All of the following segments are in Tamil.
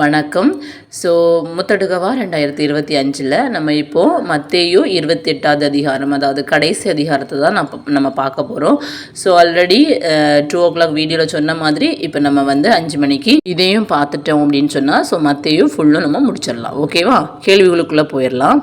வணக்கம். ஸோ முத்தடுகவா ரெண்டாயிரத்தி இருபத்தி அஞ்சில் நம்ம இப்போது மத்தேயோ இருபத்தி எட்டாவது அதிகாரம் அதாவது கடைசி அதிகாரத்தை தான் நம்ம நம்ம பார்க்க போகிறோம் so already two o'clock வீடியோவில் சொன்ன மாதிரி இப்போ நம்ம வந்து அஞ்சு மணிக்கு இதையும் பார்த்துட்டோம் அப்படின்னு சொன்னால் ஸோ மத்தேயும் ஃபுல்லும் நம்ம முடிச்சிடலாம். ஓகேவா கேள்விகளுக்குள்ளே போயிடலாம்.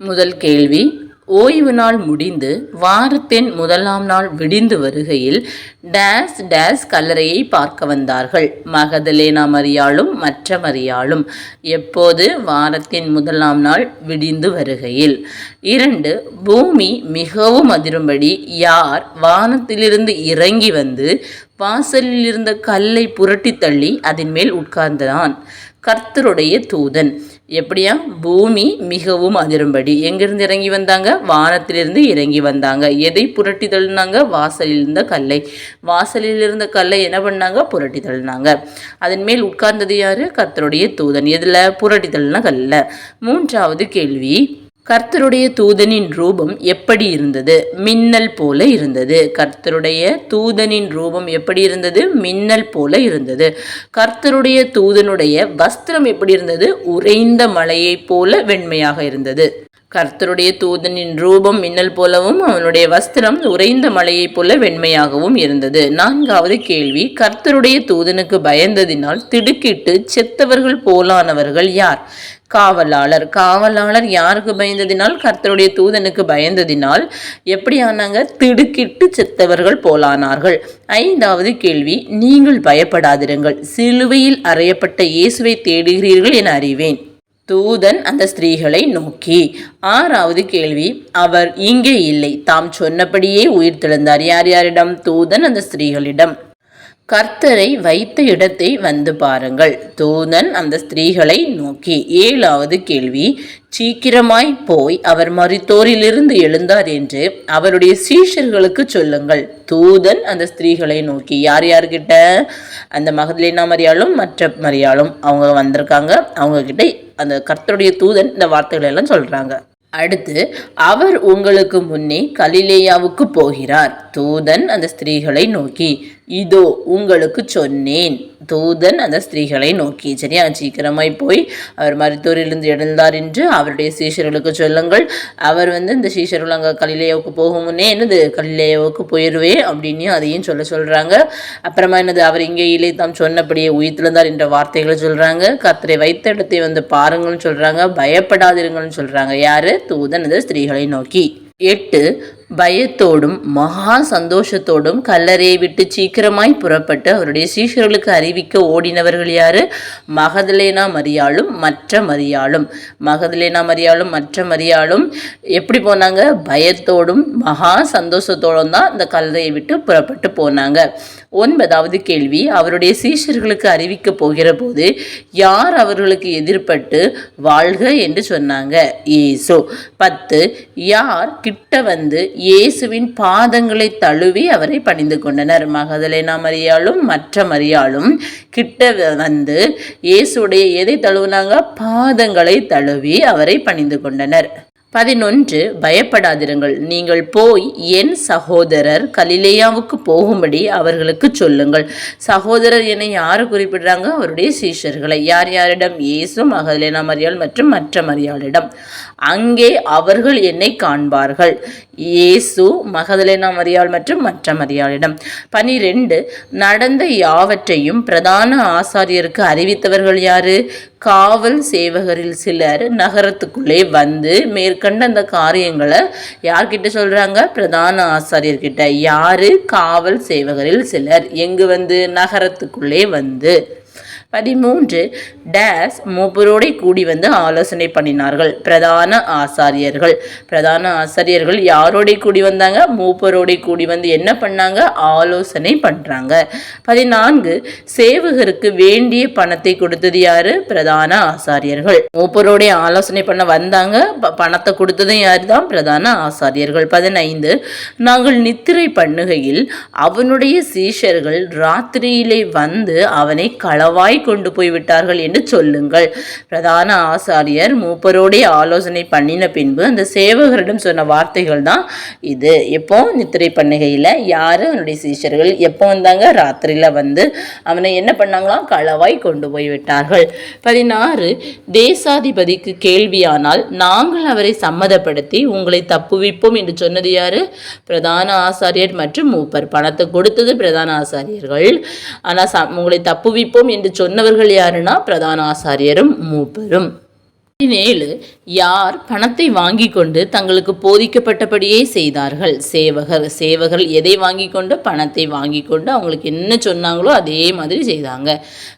முதல் கேள்வி ஓய்வு நாள் முடிந்து வாரத்தின் முதலாம் நாள் விடிந்து வருகையில் டேஸ் டேஸ் கல்லறையை பார்க்க வந்தார்கள். மகதலேனா மரியாளும் மற்ற மரியாளும் எப்போது? வாரத்தின் முதலாம் நாள் விடிந்து வருகையில். இரண்டு பூமி மிகவும் அதிரும்படி யார் வானத்திலிருந்து இறங்கி வந்து வாசலில் இருந்த கல்லை புரட்டி தள்ளி அதன் மேல் உட்கார்ந்தான். கர்த்தருடைய தூதன். எப்படியா? பூமி மிகவும் அதிரும்படி. எங்கிருந்து இறங்கி வந்தாங்க? வானத்திலிருந்து இறங்கி வந்தாங்க. எதை புரட்டி தள்ளினாங்க வாசலில் இருந்த கல்லை. வாசலில் இருந்த கல்லை என்ன பண்ணாங்க? புரட்டி தள்ளினாங்க அதன் மேல் உட்கார்ந்தது யாரு? கர்த்தருடைய தூதன். எதில்? புரட்டி தள்ளின கல்ல. மூன்றாவது கேள்வி கர்த்தருடைய தூதனின் ரூபம் எப்படி இருந்தது? மின்னல் போல இருந்தது. கர்த்தருடைய தூதனின் ரூபம் எப்படி இருந்தது? மின்னல் போல இருந்தது. கர்த்தருடைய தூதனுடைய வஸ்திரம் எப்படி இருந்தது? உறைந்த மலையைப் போல வெண்மையாக இருந்தது. கர்த்தருடைய தூதனின் ரூபம் மின்னல் போலவும் அவனுடைய வஸ்திரம் உறைந்த மலையைப் போல வெண்மையாகவும் இருந்தது. நான்காவது கேள்வி கர்த்தருடைய தூதனுக்கு பயந்ததினால் திடுக்கிட்டு செத்தவர்கள் போலானவர்கள் யார்? காவலாளர். காவலாளர் யாருக்கு பயந்ததினால்? கர்த்தருடைய தூதனுக்கு பயந்ததினால். எப்படி ஆனாங்க திடுக்கிட்டு செத்தவர்கள் போலானார்கள். ஐந்தாவது கேள்வி நீங்கள் பயப்படாதிருங்கள். சிலுவையில் அறையப்பட்ட இயேசுவை தேடுகிறீர்கள் என அறிவேன். தூதன் அந்த ஸ்திரீகளை நோக்கி ஆறாவது கேள்வி அவர் இங்கே இல்லை. தாம் சொன்னபடியே உயிர் தெழுந்தார். யார் யாரிடம்? தூதன் அந்த ஸ்திரீகளிடம். கர்த்தரை வைத்த இடத்தை வந்து பாருங்கள். தூதன் அந்த ஸ்திரீகளை நோக்கி ஏழாவது கேள்வி சீக்கிரமாய் போய் அவர் மரித்தோரிலிருந்து எழுந்தார் என்று அவருடைய சீஷர்களுக்கு சொல்லுங்கள். தூதன் அந்த ஸ்திரீகளை நோக்கி யார் யார்கிட்ட? அந்த மகதலேனா மரியாளும் மற்ற மரியாளும் அவங்க வந்திருக்காங்க. அவங்க கிட்ட அந்த கர்த்தருடைய தூதன் இந்த வார்த்தைகளை எல்லாம் சொல்றாங்க. அடுத்து அவர் உங்களுக்கு முன்னே கலிலேயாவுக்கு போகிறார். தூதன் அந்த ஸ்திரீகளை நோக்கி இதோ உங்களுக்கு சொன்னேன். தூதன் அந்த ஸ்திரீகளை நோக்கி சரியா சீக்கிரமாய் போய் அவர் மருத்துவரிலிருந்து எழுந்தார் என்று அவருடைய சீஷர்களுக்கு சொல்லுங்கள். அவர் வந்து இந்த சீஷர்கள் அங்கே கலிலேயாவுக்கு போகும் முன்னே என்னது கலிலேயாவுக்கு போயிடுவே அப்படின்னு அதையும் சொல்ல சொல்கிறாங்க அப்புறமா என்னது அவர் இங்கே இல்லை தாம் சொன்னபடியே உயிர்த்திருந்தார் என்ற வார்த்தைகளை சொல்கிறாங்க கத்திரை வைத்த இடத்தை வந்து பாருங்கள்னு சொல்கிறாங்க பயப்படாதிருங்கள்னு சொல்கிறாங்க யார்? தூதன் அந்த ஸ்திரீகளை நோக்கி. எட்டு பயத்தோடும் மகா சந்தோஷத்தோடும் கல்லறையை விட்டு சீக்கிரமாய் புறப்பட்டு அவருடைய சீஷர்களுக்கு அறிவிக்க ஓடினவர்கள் யாரு? மகதலேனா மரியாளும் மற்ற மரியாளும். மகதலேனா மரியாளும் மற்ற மரியாளும். எப்படி போனாங்க? பயத்தோடும் மகா சந்தோஷத்தோடும் தான் இந்த கல்லறையை விட்டு புறப்பட்டு போனாங்க. ஒன்பதாவது கேள்வி அவருடைய சீஷர்களுக்கு அறிவிக்க போகிற போது யார் அவர்களுக்கு எதிர்பட்டு வாழ்க என்று சொன்னாங்க. ஏசோ. பத்து யார் கிட்ட வந்து இயேசுவின் பாதங்களை தழுவி அவரை பணிந்து கொண்டனர். மகதலேனா மரியாளும் மற்ற மரியாளும் கிட்ட வந்து இயேசுடைய எதை தழுவுனாங்க? பாதங்களை தழுவி அவரை பணிந்து கொண்டனர். பதினொன்று பயப்படாதிருங்கள். நீங்கள் போய் என் சகோதரர் கலிலேயாவுக்கு போகும்படி அவர்களுக்கு சொல்லுங்கள். சகோதரர் என யார் குறிப்பிடுறாங்க? அவருடைய சீஷர்களை. யார் யாரிடம்? இயேசு மகலேனா மரியாள் மற்றும் மற்ற மரியாளிடம் அங்கே அவர்கள் என்னை காண்பார்கள். இயேசு மகதலேனா மரியாள் மற்றும் மற்ற மரியாளிடம் பனிரெண்டு நடந்த யாவற்றையும் பிரதான ஆசாரியருக்கு அறிவித்தவர்கள் யாரு? காவல் சேவகரில் சிலர் நகரத்துக்குள்ளே வந்து மேற்கண்ட அந்த காரியங்களை யார்கிட்ட சொல்றாங்க? பிரதான ஆசாரியர்கிட்ட. யாரு? காவல் சேவகரில் சிலர். எங்கு வந்து? நகரத்துக்குள்ளே வந்து. பதிமூன்று டேஸ் மூப்பரோடே கூடி வந்து ஆலோசனை பண்ணினார்கள். பிரதான ஆசாரியர்கள். பிரதான ஆசாரியர்கள் யாரோட கூடி வந்தாங்க? மூப்பரோட கூடி வந்து என்ன பண்ணாங்க? ஆலோசனை பண்ணுறாங்க பதினான்கு சேவகருக்கு வேண்டிய பணத்தை கொடுத்தது யாரு? பிரதான ஆசாரியர்கள். மூப்பரோடைய ஆலோசனை பண்ண வந்தாங்க. பணத்தை கொடுத்ததும் யாரு தான் பிரதான ஆசாரியர்கள். பதினைந்து நாங்கள் நித்திரை பண்ணுகையில் அவனுடைய சீஷர்கள் ராத்திரியிலே வந்து அவனை களவாய் கொண்டு போய்விட்டார்கள் என்று சொல்லுங்கள். பிரதான ஆசாரியர் மூப்பரோடைய ஆலோசனை பண்ணின பின்பு அந்த சேவகரிடம் சொன்ன வார்த்தைகள் தான் இது. எப்போ? நித்திரை பண்ணுகையில் யார் அவனுடைய சீஷர்கள்? எப்போ வந்தாங்க? ராத்திரியில் வந்து அவனை என்ன பண்ணாங்களாம்? களவாய் கொண்டு போய் விட்டார்கள் பதினாறு தேசாதிபதிக்கு கேள்வியானால் நாங்கள் அவரை சம்மதப்படுத்தி உங்களை தப்புவிப்போம் என்று சொன்னது யாரு? பிரதான ஆசாரியர் மற்றும் மூப்பர் பணத்தை கொடுத்தது பிரதான ஆசாரியர்கள். ஆனால் உங்களை தப்புவிப்போம் என்று சொன்னவர்கள் யாருன்னா பிரதான ஆசாரியரும் மூப்பரும். பதினேழு யார் பணத்தை வாங்கி கொண்டு தங்களுக்கு போதிக்கப்பட்டபடியே செய்தார்கள்? சேவகர் சேவகர் எதை வாங்கி கொண்டு? பணத்தை வாங்கி கொண்டு அவங்களுக்கு என்ன சொன்னாங்களோ அதே மாதிரி செய்தாங்க.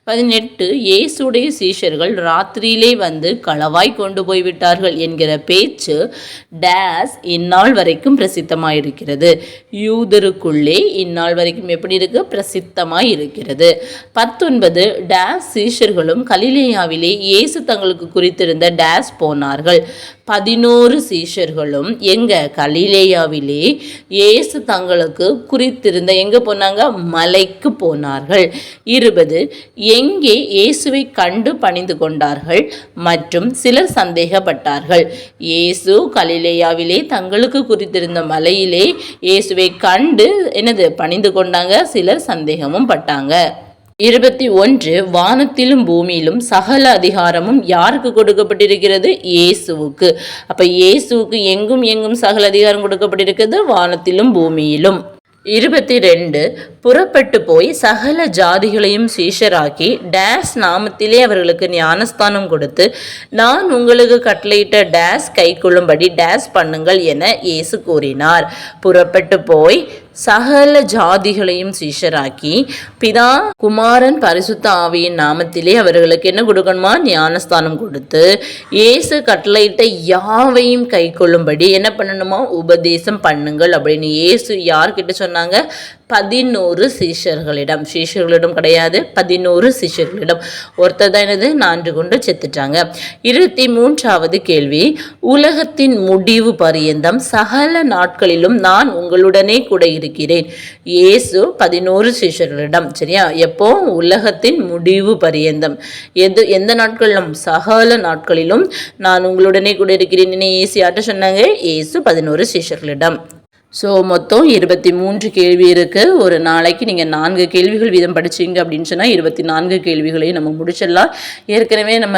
பதினெட்டு இயேசுடைய சீஷர்கள் ராத்திரியிலே வந்து களவாய் கொண்டு போய்விட்டார்கள் என்கிற பேச்சு டேஸ் இந்நாள் வரைக்கும் பிரசித்தமாக இருக்கிறது யூதருக்குள்ளே இந்நாள் வரைக்கும் எப்படி இருக்கு? பிரசித்தமாக இருக்கிறது பத்தொன்பது டேஸ் சீஷர்களும் கலிலேயாவிலே இயேசு தங்களுக்கு குறித்திருந்த டேஸ் போனார் போனார்கள் பதினோரு சீஷர்களும் எங்க கலிலேயாவிலே இயேசு தங்களுக்கு குறித்திருந்த எங்க போனாங்க? மலைக்கு போனார்கள். இருபது எங்கே இயேசுவை கண்டு பணிந்து கொண்டார்கள் மற்றும் சிலர் சந்தேகப்பட்டார்கள். இயேசு கலிலேயாவிலே தங்களுக்கு குறித்திருந்த மலையிலே இயேசுவை கண்டு என்னது பணிந்து கொண்டாங்க சிலர் சந்தேகமும் பட்டாங்க. இருபத்தி ஒன்று வானத்திலும் பூமியிலும் சகல அதிகாரமும் யாருக்கு கொடுக்கப்பட்டிருக்கிறது? இயேசுவுக்கு. அப்போ இயேசுவுக்கு எங்கும் எங்கும் சகல அதிகாரம் கொடுக்கப்பட்டிருக்கிறது? வானத்திலும் பூமியிலும். இருபத்தி ரெண்டு புறப்பட்டு போய் சகல ஜாதிகளையும் சீஷராக்கி டேஸ் நாமத்திலே அவர்களுக்கு ஞானஸ்தானம் கொடுத்து நான் உங்களுக்கு கட்டளையிட்ட டேஸ் கைக்கொள்ளும்படி டேஸ் பண்ணுங்கள் என இயேசு கூறினார். புறப்பட்டு போய் சகல ஜாதிகளையும் சீஷராக்கி பிதா குமாரன் பரிசுத்த ஆவியின் நாமத்திலே அவர்களுக்கு என்ன கொடுக்கணுமா? ஞானஸ்தானம் கொடுத்து இயேசு கட்டளையிட்ட யாவையும் கை கொள்ளும்படி என்ன பண்ணணுமா? உபதேசம் பண்ணுங்கள் அப்படின்னு இயேசு யார்கிட்ட சொன்னாங்க? பதினோரு சீஷர்களிடம். சீஷர்களிடம் கிடையாது பதினோரு சீஷர்களிடம். ஒருத்தர் தான் என்னது? நான்கு கொண்டு செத்துட்டாங்க. இருபத்தி மூன்றாவது கேள்வி உலகத்தின் முடிவு பரியந்தம் சகல நாட்களிலும் நான் உங்களுடனே கூட இருக்கிறேன். இயேசு பதினோரு சீஷர்களிடம் சரியா? எப்போ? உலகத்தின் முடிவு பரியந்தம். எது எந்த நாட்களிலும்? சகல நாட்களிலும் நான் உங்களுடனே கூட இருக்கிறேன். இயேசு யார்கிட்ட சொன்னாங்க? இயேசு பதினோரு சீஷர்களிடம். ஸோ மொத்தம் இருபத்தி மூன்று கேள்வி இருக்குது ஒரு நாளைக்கு நீங்கள் நான்கு கேள்விகள் வீதம் படிச்சீங்க அப்படின்னு சொன்னால் இருபத்தி நான்கு கேள்விகளையும் நம்ம முடிச்சிடலாம். ஏற்கனவே நம்ம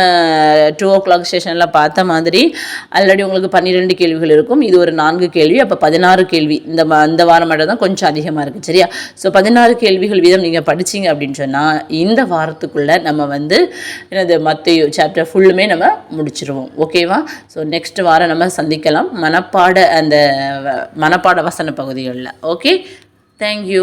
டூ ஓ கிளாக் ஸ்டேஷனில் பார்த்த மாதிரி ஆல்ரெடி உங்களுக்கு பன்னிரெண்டு கேள்விகள் இருக்கும். இது ஒரு நான்கு கேள்வி அப்போ பதினாறு கேள்வி. இந்த அந்த இந்த வாரம் மட்டும் தான் கொஞ்சம் அதிகமாக இருக்குது சரியா? ஸோ பதினாறு கேள்விகள் வீதம் நீங்கள் படிச்சீங்க அப்படின்னு சொன்னால் இந்த வாரத்துக்குள்ளே நம்ம வந்து என்னது மற்ற சாப்டர் ஃபுல்லுமே நம்ம முடிச்சிருவோம். ஓகேவா ஸோ நெக்ஸ்ட் வாரம் நம்ம சந்திக்கலாம். மனப்பாட அந்த வ- மனப்பாட வசன பகுதிகளில். Okay thank you